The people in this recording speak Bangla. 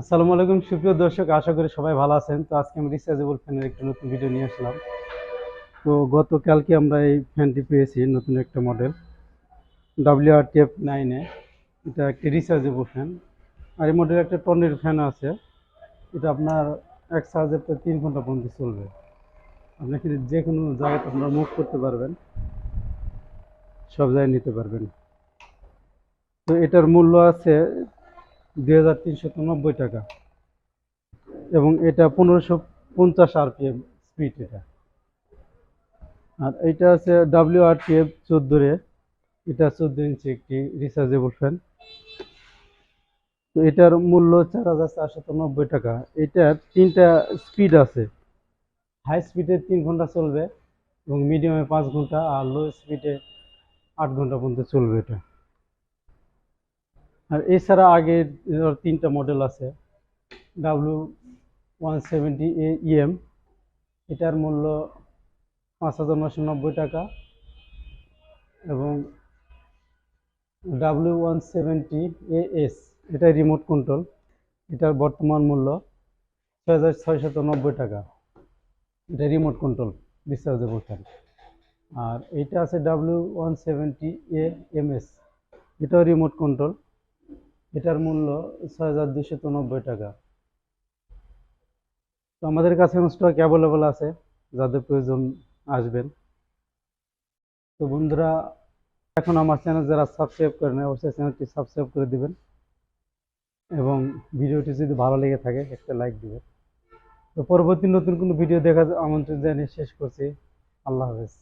আসসালামু আলাইকুম, সুপ্রিয় দর্শক, আশা করি সবাই ভালো আছেন। তো আজকে আমি রিচার্জেবল ফ্যানের একটা নতুন ভিডিও নিয়ে আসলাম। তো গতকালকে আমরা এই ফ্যানটি পেয়েছি, নতুন একটা মডেল ডাব্লিউ আর টেপ নাইনে এটা একটি রিচার্জেবল ফ্যান আর এই মডেলের একটা টনের ফ্যান আছে। এটা আপনার এক চার্জে প্রায় তিন ঘণ্টা পর্যন্ত চলবে। আপনি কিন্তু যে কোনো জায়গাতে আপনারা মুভ করতে পারবেন। সব জায়গায় নিতে পারবেন। তো এটার মূল্য আছে দুই হাজার তিনশো নব্বই টাকা। এবং এটা পনেরোশো পঞ্চাশ আরপিএম স্পিড এটা। আর এটা আছে ডাব্লিউ আর টি এফ চোদ্দোরে। এটা চোদ্দ ইঞ্চি একটি রিচার্জেবল ফ্যান তো এটার মূল্য চার হাজার চারশত নব্বই টাকা। এটার তিনটা স্পিড আছে। হাই স্পিডে তিন ঘণ্টা চলবে এবং মিডিয়ামে পাঁচ ঘণ্টা আর লো স্পিডে আট ঘণ্টা পর্যন্ত চলবে এটা। আর এছাড়া এর তিনটা মডেল আছে W one seventy A M এটার মূল্য পাঁচ হাজার নশো নব্বই টাকা এবং W one seventy A S এটা রিমোট কন্ট্রোল এটার বর্তমান মূল্য ছয় হাজার ছয়শত নব্বই টাকা। এটা রিমোট কন্ট্রোল রিচার্জেবল ফ্যান আর এটা আছে W one seventy A M S এটাও রিমোট কন্ট্রোল এটার মূল্য ছয় টাকা। তো আমাদের কাছে স্টক অ্যাভেলেবল আছে, যাদের প্রয়োজন আসবেন। তো বন্ধুরা, এখন আমার চ্যানেল যারা সাবস্ক্রাইব করে নেয়, অবশ্যই চ্যানেলটি সাবস্ক্রাইব করে দিবেন। এবং ভিডিওটি যদি ভালো লেগে থাকে, একটা লাইক দিবেন। তো পরবর্তী নতুন কোনো ভিডিও দেখার আমন্ত্রণ জানিয়ে শেষ করছি। আল্লাহ হাফেজ।